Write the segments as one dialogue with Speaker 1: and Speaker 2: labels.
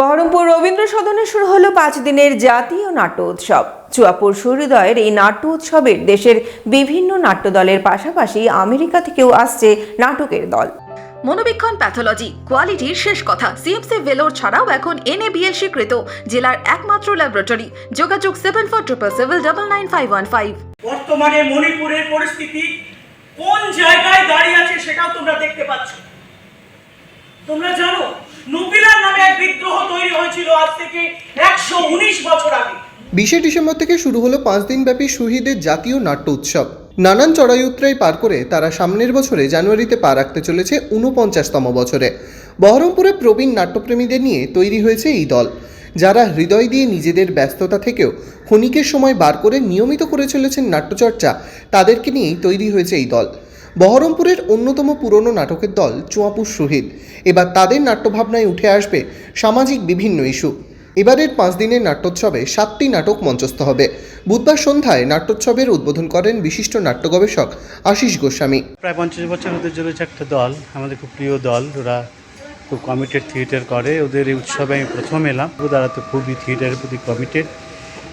Speaker 1: বহরমপুর রবীন্দ্র সদনে শুরু হলো পাঁচ দিনের জাতীয় নাট্য উৎসব। চুয়াপুর সূর্যোদয়ের এই নাট্য উৎসবের দেশের বিভিন্ন নাট্য দলের পাশাপাশি আমেরিকা থেকেও আসছে নাটকের দল।
Speaker 2: মনোবীক্ষণ প্যাথোলজি কোয়ালিটির শেষ কথা। সিএমসি ভেলোর ছাড়াও এখন এনএবিএল স্বীকৃত জেলার একমাত্র ল্যাবরেটরি। যোগাযোগ seven four triple seven double nine five one five.
Speaker 3: বর্তমানে মণিপুরের পরিস্থিতি কোন জায়গায় দাঁড়িয়ে আছে সেটাও তোমরা দেখতে পাচ্ছ। তোমরা তৈরি হয়েছিল আজ থেকে একশো উনিশ বছর আগে।
Speaker 4: বিশে ডিসেম্বর থেকে শুরু হলো পাঁচ দিনব্যাপী শহীদের জাতীয় নাট্য উৎসব। নানান চড়াই উতরাই পার করে তারা সামনের বছরে জানুয়ারিতে পা রাখতে চলেছে ঊনপঞ্চাশতম বছরে। বহরমপুরে প্রবীণ নাট্যপ্রেমীদের নিয়ে তৈরি হয়েছে এই দল। যারা হৃদয় দিয়ে নিজেদের ব্যস্ততা থেকেও ক্ষণিকের সময় বার করে নিয়মিত করে চলেছেন নাট্যচর্চা, তাদেরকে নিয়েই তৈরি হয়েছে এই দল। বহরমপুরের অন্যতম পুরনো নাটকের দল চুয়াপুর শহীদ। এবার তাদের নাট্যভাবনায় উঠে আসবে সামাজিক বিভিন্ন ইস্যু। এবারের পাঁচ দিনের নাট্যোৎসবে সাতটি নাটক মঞ্চস্থ হবে। বুধবার সন্ধ্যায় নাট্যোৎসবের উদ্বোধন করেন বিশিষ্ট নাট্য গবেষক আশিস গোস্বামী।
Speaker 5: প্রায় পঞ্চাশ বছর হতে চলেছে একটা দল, আমাদের খুব প্রিয় দল, ওরা খুব কমিটেড থিয়েটার করে। ওদের এই উৎসবে আমি প্রথম এলাম। তারা তো খুবই থিয়েটারের প্রতি কমিটেড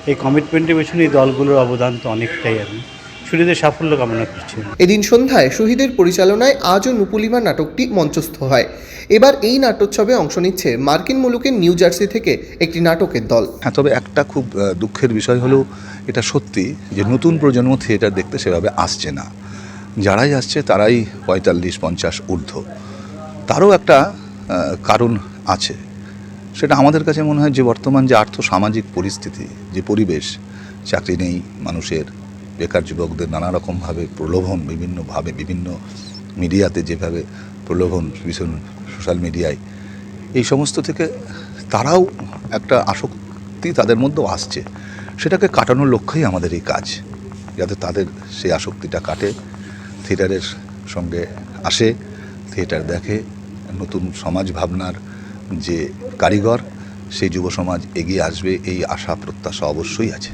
Speaker 5: এই কমিটমেন্টের পেছনে এই দলগুলোর অবদান তো অনেকটাই আমি। ছুটিদের সাফল্য কামনা করছি।
Speaker 4: এদিন সন্ধ্যায় শহীদের পরিচালনায় আজও নুপুলিমা নাটকটি মঞ্চস্থ হয়। এবার এই নাট্যোৎসবে অংশ নিচ্ছে মার্কিন মুলুকের নিউ জার্সি থেকে একটি নাটকের দল।
Speaker 6: হ্যাঁ তবে একটা খুব দুঃখের বিষয় হলো এটা সত্যি যে নতুন প্রজন্ম থিয়েটার দেখতে সেভাবে আসছে না। যারাই আসছে তারাই পঁয়তাল্লিশ পঞ্চাশ ঊর্ধ্ব। তারও একটা কারণ আছে। সেটা আমাদের কাছে মনে হয় যে বর্তমান যে আর্থ সামাজিক পরিস্থিতি যে পরিবেশ চাকরি নেই মানুষের বেকার যুবকদের নানা রকমভাবে প্রলোভন, বিভিন্নভাবে, বিভিন্ন মিডিয়াতে যেভাবে প্রলোভন, ভীষণ সোশ্যাল মিডিয়ায়, এই সমস্ত থেকে তারাও একটা আসক্তি তাদের মধ্যেও আসছে। সেটাকে কাটানোর লক্ষ্যেই আমাদের এই কাজ, যাতে তাদের সেই আসক্তিটা কাটে, থিয়েটারের সঙ্গে আসে, থিয়েটার দেখে, নতুন সমাজ ভাবনার যে কারিগর, সেই যুব সমাজ এগিয়ে আসবে, এই আশা প্রত্যাশা অবশ্যই আছে।